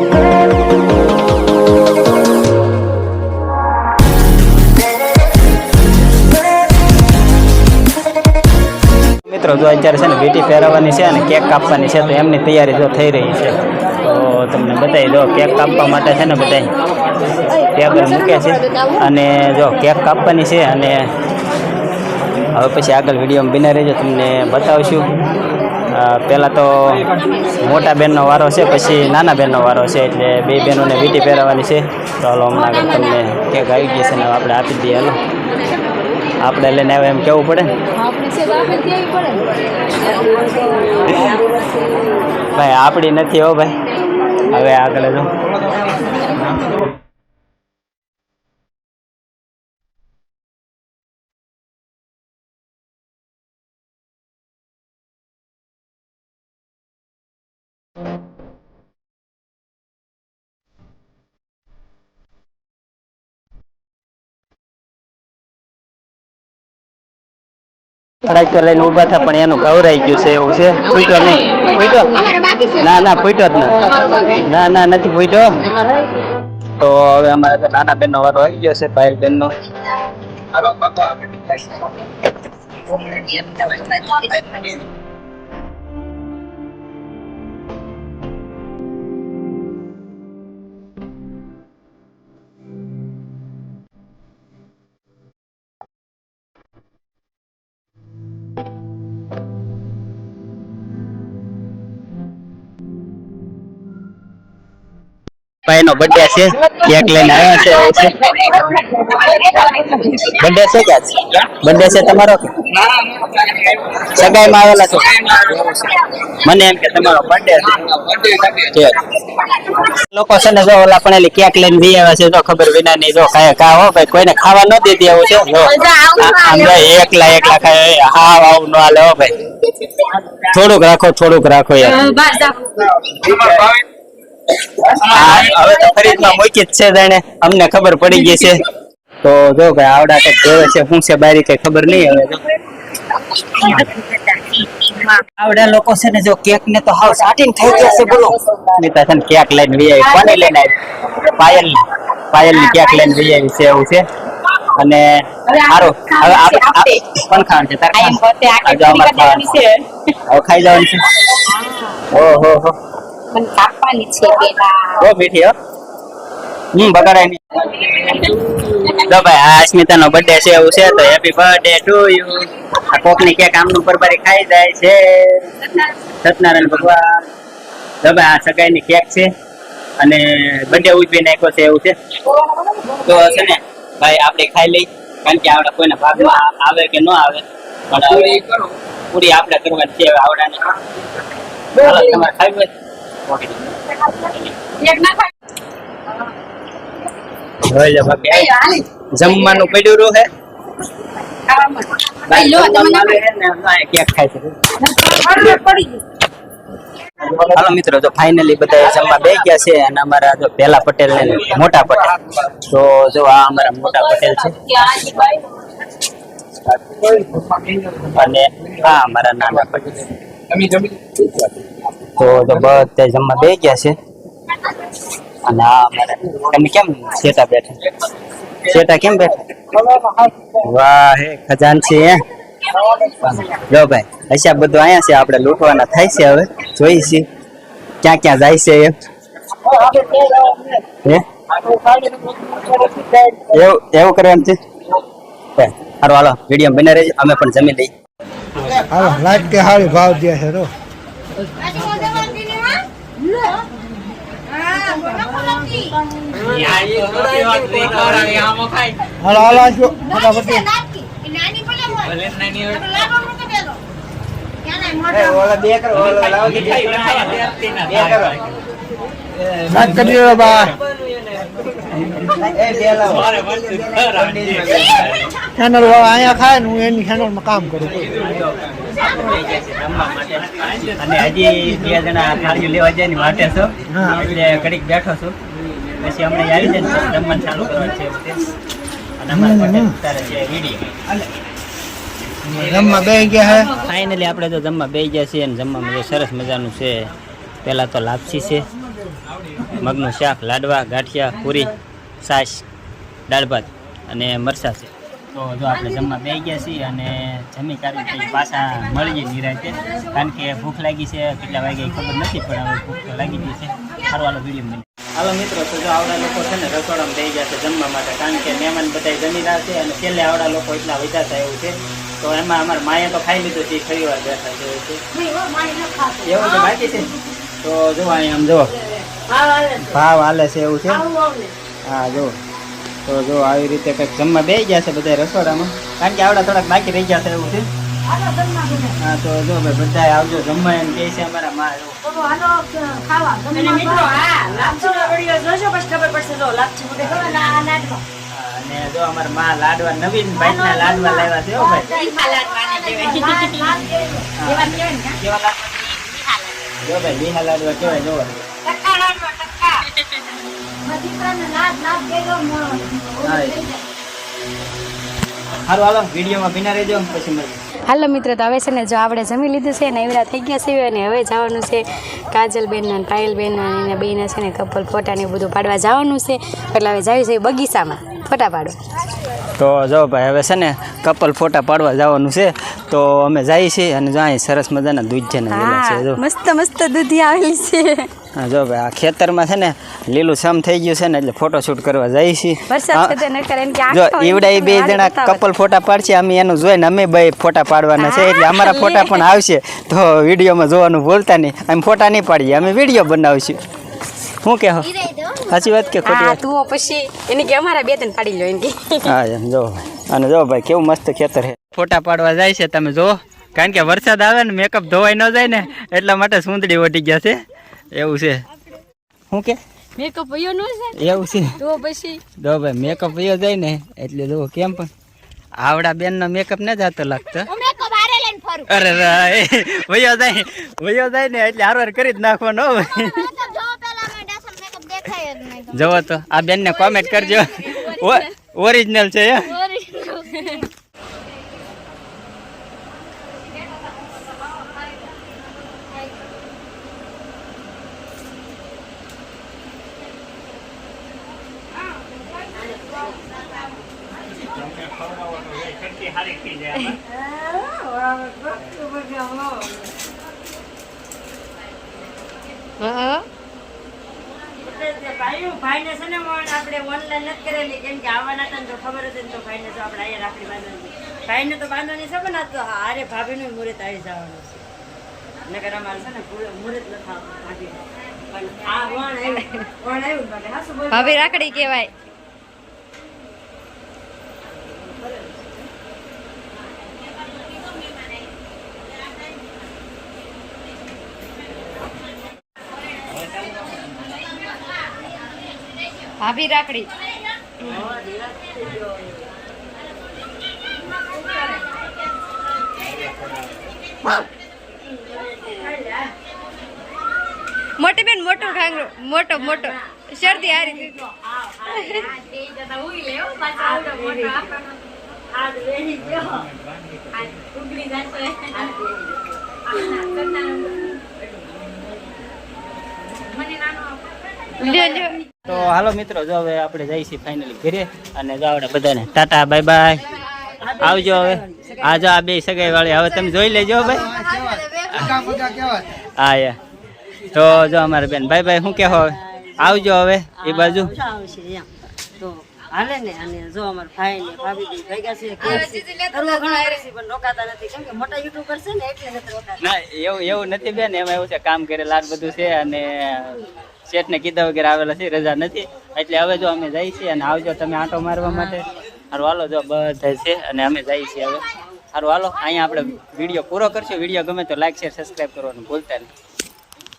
મિત્રો, જો અત્યારે છે ને વીટી ફેરવવાની છે અને કેક કાપવાની છે, તો એમની તૈયારી જો થઈ રહી છે, તો તમને બતાવી દો કેક કાપવા માટે છે ને બધા ટેબલ મૂકે છે. અને જો કેક કાપવાની છે અને હવે પછી આગળ વિડીયોમાં બિના રહેજો, તમને બતાવશું. પહેલાં તો મોટા બેનનો વારો છે, પછી નાના બેનનો વારો છે, એટલે બે બહેનોને વીટી પહેરાવવાની છે. તો હાલો, હમણાં તમને કેક આવી ગઈ છે ને આપણે આપી દઈએ. હાલો. આપણે લઈને આવે એમ કેવું પડે? ભાઈ, આપણી નથી હો ભાઈ. હવે આગળ જો. પણ એનું ગૌરાઈ ગયું છે, એવું છે? ફૂટ્યો નહીં. ફૂટ્યો? ના ના, ફૂટ્યો જ ના ના, નથી ફૂટ્યો. તો હવે અમારે નાના નાના બેનનો વારો આવી ગયો છે, ભાઈ બેનનો. ભાઈ નો બર્થડે છે કેક લઈને આવ્યા છે બર્થડે છે? કે? બર્થડે છે તમારો કે? સગાઈમાં આવેલા છો? મને એમ કે તમારો બર્થડે છે. લોકો છે ને જો ઓલા પણ એલી કેક લઈને જઈ આવ્યા છે, જો ખબર વિના ની જો ખાય કા હો ભાઈ, કોઈને ખાવા ન દે દેવું છે? આમ એકલા એકલા ખાય હા આવું ન હાલે હો ભાઈ. થોડુંક રાખો થોડુંક રાખો યાર. હવે તો ફરીદમાં મૂકી જ છે જાણે. અમને ખબર પડી ગઈ છે. તો જો ભાઈ આવડા કંઈક જોવે છે શું છે બારી કઈ ખબર નહીં હવે આવડા લોકો છે ને જો કેક ને તો હાવ સાટીને થઈ ગયા છે બોલો. નીતા છે કેક લઈને વી આવી કોને લઈને આવી? પાયલ પાયલની કેક લઈને વી આવી છે એવું છે. અને સારું હવે આપ- આપ- કોણ ખાવાનું તારે ખાવાનું છે. હવે ખાઈ જવાનું છે. ઓહો હો. મને કાપવાની છે પેલા બહુ મીઠી હો હમ બગાડાય નહીં જો ભાઈ આ અસ્મિતા નો બર્થડે છે એવું છે તો હેપી બર્થડે ટુ યુ આ કેક આમનું પરબારી ખાઈ જાય છે સત્યનારાયણ ભગવાન જો ભાઈ આ સગાઈ ની કેક છે અને બર્થડે ઉજવી નાખ્યો છે એવું છે તો છે ને ભાઈ આપણે ખાઈ લઈ કારણ કે આપણે કોઈને ભાગમાં આવે કે ન આવે પણ પૂરી આપણે કરવાની છે આવડાની તમારે ખાવી જમવાનું પડ્યું રહ્યું હે? હાલો મિત્રો તો ફાઇનલી બધા જમવા બે ગયા છે અને અમારા જો પેલા પટેલ ને મોટા પટેલ. તો જો આ અમારા મોટા પટેલ છે. અને આ અમારા નાના પટેલ તો બધા જમવા બે ગયા છે. અને આ તમે કેમ શેટા બેઠા? શેટા કેમ બેઠા? વાહ, હે ખજાનચી હે. જો ભાઈ, હશે બધું અહીંયા છે, આપણે લૂંટવાના થાય છે હવે. જોઈ છે, ક્યાં ક્યાં જાય છે એ. એવું એવું કરવાનું છે? સારું હાલો વીડિયો બને રહેજો, અમે પણ જમી લઈ હાલો કે હારી ભાવ દે છે તો હાલો હાલો આજો ફટાફટ. નાખ કરી બા. ચેનલ વાળા અહીંયા ખાય હું એની ચેનલમાં કામ કરું. અને હજી બે જણા થાળીઓ લેવા જાય ને માટે છો. એટલે બેઠો છું. પછી અમને આવી જાય જમવાનું ચાલુ કરવાનું છે અને અમારા પટેલ ઉતારે વીડિયો જમવા બે ગયા હે? ફાઇનલી આપણે તો જમવા બે ગયા છીએ અને જમવામાં સરસ મજાનું છે. પહેલાં તો લાપસી છે. મગનું શાક લાડવા ગાંઠિયા પૂરી છાશ દાળ ભાત અને મરચાં છે. તો જો આપણે જમવા બેસી ગયા છીએ અને જમી કાઢી પછી પાછા મળીએ નિરાતે. કારણ કે ભૂખ લાગી છે કેટલા વાગે ખબર નથી પણ હવે ભૂખ તો લાગી ગઈ છે. ફરવાનો વીડિયો બની હાલો મિત્રો તો જો આવડા લોકો છે ને રસોડામાં થઈ ગયા છે જમવા માટે કારણ કે મહેમાન બધા જમી રહ્યા છે અને છેલ્લે આવડા લોકો એટલા થાય એવું છે. તો એમાં અમારા માએ તો ખાઈ લીધું છે ફરી વાર બેઠા છે એવું છે બાકી છે? તો જો અહીં આમ જો ભાવ હાલે છે એવું છે હા જો તો જો આવી રીતે કંઈક જમવા બે ગયા છે બધા રસોડામાં કારણ કે આવડા થોડાક બાકી રહી ગયા છે એવું છે હા તો જો ભાઈ બધા આવજો જમવા એમ કહે છે અમારા માં જો. અને મિત્રો હા લાપસીનો વીડિયો જોજો પછી ખબર પડશે જો ના અમારા માં લાડવા નવીન ભાઈના લાડવા લાવ્યા છે ભાઈ ને કેવા લાડવા જો ભાઈ લીલા લાડવા કેવાય જો ટક્કા લાડવા ટક્કા હા એ. હારું હાલો વિડીયોમાં ભીના રહેજો પછી મળીએ હાલો મિત્રો, તો હવે છે ને જો આપણે જમી લીધું છે ને એવડા થઈ ગયા છે અને હવે જવાનું છે કાજલબેન પાયલબેનના એના બેના છે ને કપલ ફોટા ને એવું બધું પાડવા જવાનું છે. એટલે હવે જાય છે બગીચામાં. ફોટા પાડવા તો જો ભાઈ, હવે છે ને કપલ ફોટા પાડવા જવાનું છે. તો અમે જઈએ છીએ અને જો અહીં સરસ મજાના દૂધ છે ને છે જો. મસ્ત મસ્ત દૂધી આવેલી છે. હા જો ભાઈ આ ખેતરમાં છે ને લીલું સમ થઈ ગયું છે ને એટલે ફોટો શૂટ કરવા જઈએ છીએ. કે જો ઈવડા એ બે જણા કપલ ફોટા પાડશે અમે એનું જોઈને અમે બે ફોટા પાડવાના છે એટલે અમારા ફોટા પણ આવશે. તો વિડીયોમાં જોવાનું ભૂલતા નહીં અમે ફોટા નહીં પાડીએ અમે વીડિયો બનાવશું. શું કહો સાચી વાત કે ખોટી વાત? તું પછી. એને કે અમારા બે ત્રણ પાડી લો એને હા એમ જો અને જો ભાઈ કેવું મસ્ત ખેતર છે. ફોટા પાડવા જાય છે તમે જુઓ. કારણ કે વરસાદ આવે ને મેકઅપ ધોવાઈ ન જાય ને એટલા માટે સુંદડી ઓટી ગયા છે. એવું છે. શું કે? મેકઅપ વયો ન જાય? એવું છે. તો પછી? દો ભાઈ મેકઅપ વયો જાય ને એટલે જુઓ કેમ પણ. આવડા બેન નો મેકઅપ ન જાતો લાગતો અરે વયો જાય વયો જાય ને એટલે હારવાર કરી જ નાખવાનો ભાઈ. જવો તો આ બેન ને કોમેન્ટ કરજો. ઓરિજિનલ છે. હે? ભાઈને છે. ને આપણે ઓનલાઈન નથી કરેલી કેમ કે આવવાના હતા ને તો ખબર હતી ને તો ભાઈને તો આપણે અહીંયા રાખડી બાંધવાની ભાઈને તો બાંધવાની છે પણ આ તો હારે ભાભીનું મુહૂર્ત આવી જવાનું છે નગર અમારે છે ને મુહૂર્ત નથી આવતું રાખડી પણ આ વણ આવ્યું વણ આવ્યું ને માટે હાસુ બોલ ભાભી રાખડી કહેવાય ભાભી રાખડી. મોટી બેન મોટો ઘાંગરો. મોટો મોટો. શરદી હારી લ્યો લ્યો. તો હાલો મિત્રો જો હવે આપણે જઈશું ફાઈનલી ફાઇનલી ઘરે અને જો આપણે બધાને. ટાટા બાય બાય આવજો હવે. આ જો આ બે સગાઈ વાળી હવે તમે જોઈ લેજો ભાઈ. હા યા. તો જો અમારે બેન બાય બાય શું કહેવો હવે? આવજો હવે એ બાજુ. આવશે એમ તો હાલે ને અને જો અમાર ભાઈ ને ભાભી ભેગા છે કરવા ઘણા આવે પણ રોકાતા નથી કેમ કે મોટા યુટ્યુબર છે ને એટલે નથી રોકાતા. ના એવું એવું નથી બેન એમાં એવું છે કામ કરેલા આ બધું છે અને શેઠને કીધા વગેરે આવેલા છે, રજા નથી. એટલે હવે જો અમે જઈએ છીએ અને આવજો તમે આંટો મારવા માટે. સારું હાલો, જો બધા છે અને અમે જઈએ છીએ હવે. સારું હાલો, અહીંયા આપણે વીડિયો પૂરો કરશું. વીડિયો ગમે તો લાઈક શેર સબસ્ક્રાઈબ કરવાનું ભૂલતા નહીં.